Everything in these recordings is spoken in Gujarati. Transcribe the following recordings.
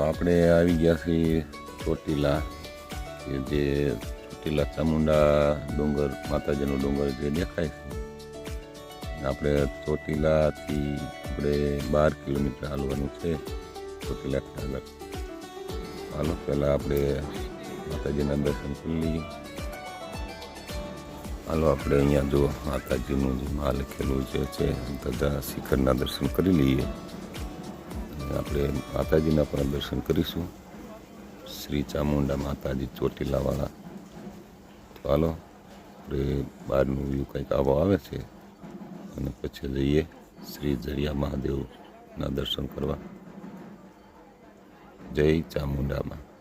આપણે આવી ગયા છીએ ચોટીલા. કે જે ચોટીલા ચામુંડા ડુંગર, માતાજીનો ડુંગર જે દેખાય છે. આપણે ચોટીલાથી આપણે બાર કિલોમીટર હાલવાનું છે ચોટીલા આગળ હાલો, પહેલાં આપણે માતાજીના દર્શન કરી લઈએ. હાલો, આપણે અહીંયા જો માતાજીનું જે માં લખેલું જે છે, બધા શિખરના દર્શન કરી લઈએ. આપણે માતાજીના પણ દર્શન કરીશું. શ્રી ચામુંડા માતાજી ચોટીલાવાળા. તો હાલો, આપણે બહારનું વ્યૂ કંઈક આવો આવે છે. અને પછી જઈએ શ્રી જરિયા મહાદેવના દર્શન કરવા. જય ચામુંડામાં.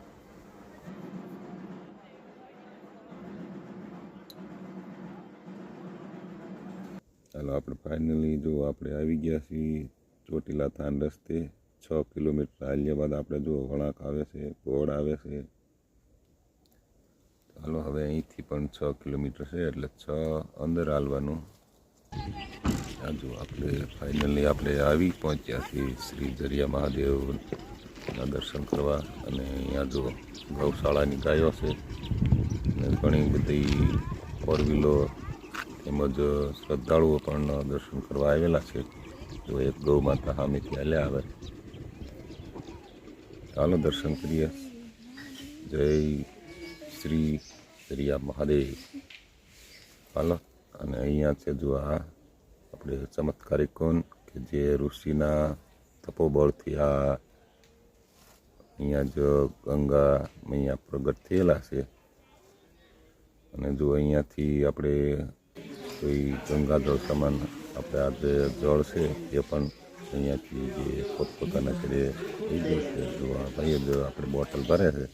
ચાલો આપણે ફાઇનલી જો આપણે આવી ગયા છીએ ચોટીલા થાન રસ્તે. છ કિલોમીટર હાલ્યા બાદ આપણે જો વળાંક આવે છે પોળ આવે છે ચાલો હવે અહીંથી પણ છ કિલોમીટર છે, એટલે છ અંદર હાલવાનું. આ જો આપણે ફાઇનલી આપણે આવી પહોંચ્યા છીએ શ્રી જરિયા મહાદેવના દર્શન કરવા અને અહીંયા જો ગૌશાળાની ગાયો છે અને ઘણી બધી ફોર વ્હીલો તેમજ શ્રદ્ધાળુઓ પણ દર્શન કરવા આવેલા છે. તો એક ગૌ માતા સામેથી હાલ્યા આવે. ચાલો દર્શન કરીએ. જય શ્રી દરિયા મહાદેવ. હાલો અને અહીંયા છે જો આ આપણે ચમત્કારિક કોણ કે જે ઋષિના તપોબળથી આ અહીંયા જો ગંગા અહીંયા પ્રગટ થયેલા છે. અને જો અહીંયાથી આપણે કોઈ ગંગાજળ સમાન આપણે આ જે જળ છે એ પણ અહીંયાથી જે પોતપોતાના ઘરે થઈ ગયું છે. જો જો આપણે બોટલ ભરે છે.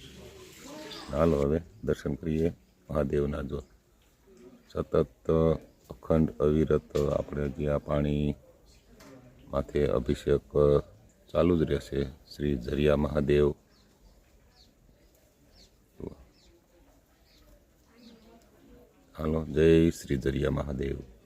હાલો હવે દર્શન કરીએ મહાદેવના જો. સતત અખંડ અવિરત આપણે જે આ પાણી માથે અભિષેક ચાલુ જ રહેશે. શ્રી ઝરિયા મહાદેવ. હાલો, જય શ્રી જરિયા મહાદેવ.